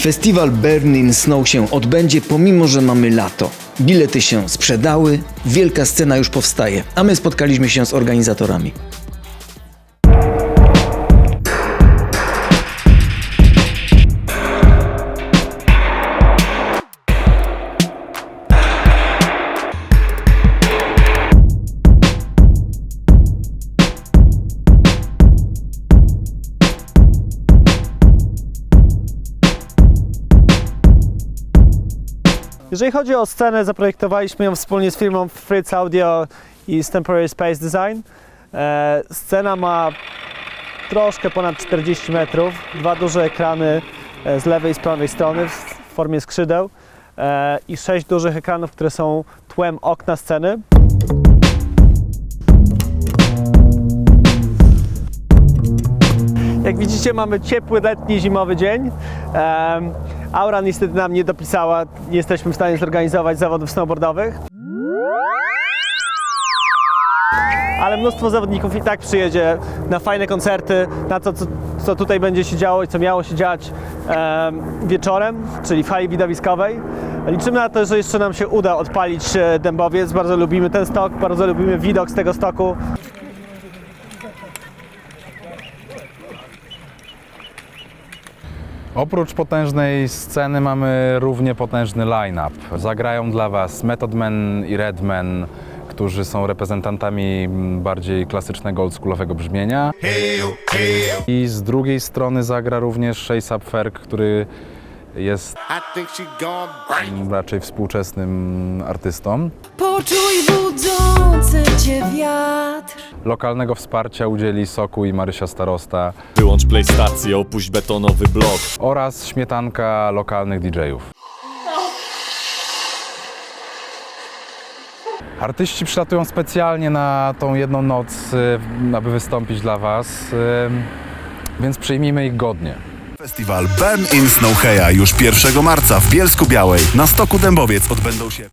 Festiwal Burning Snow się odbędzie, pomimo że mamy lato. Bilety się sprzedały, wielka scena już powstaje, a my spotkaliśmy się z organizatorami. Jeżeli chodzi o scenę, zaprojektowaliśmy ją wspólnie z firmą Fritz Audio i z Temporary Space Design. E, scena ma troszkę ponad 40 metrów, dwa duże ekrany e, z lewej i z prawej strony w formie skrzydeł e, i sześć dużych ekranów, które są tłem okna sceny. Jak widzicie, mamy ciepły, letni, zimowy dzień. Aura niestety nam nie dopisała, nie jesteśmy w stanie zorganizować zawodów snowboardowych. Ale mnóstwo zawodników i tak przyjedzie na fajne koncerty, na to, co, co tutaj będzie się działo i co miało się dziać em, wieczorem, czyli w hali widowiskowej. Liczymy na to, że jeszcze nam się uda odpalić e, Dębowiec. Bardzo lubimy ten stok, bardzo lubimy widok z tego stoku. Oprócz potężnej sceny mamy równie potężny line-up. Zagrają dla Was Method Man i Redman, którzy są reprezentantami bardziej klasycznego, oldschoolowego brzmienia. I z drugiej strony zagra również Up Ferg, który jest raczej współczesnym artystą. Poczuj wiatr. Lokalnego wsparcia udzieli Soku i Marysia Starosta Wyłącz PlayStację, opuść betonowy blok. oraz śmietanka lokalnych DJ-ów. Artyści przylatują specjalnie na tą jedną noc, y, aby wystąpić dla Was, y, więc przyjmijmy ich godnie. Festiwal Burn in Snow Heja już 1 marca w Bielsku Białej. Na Stoku Dębowiec odbędą się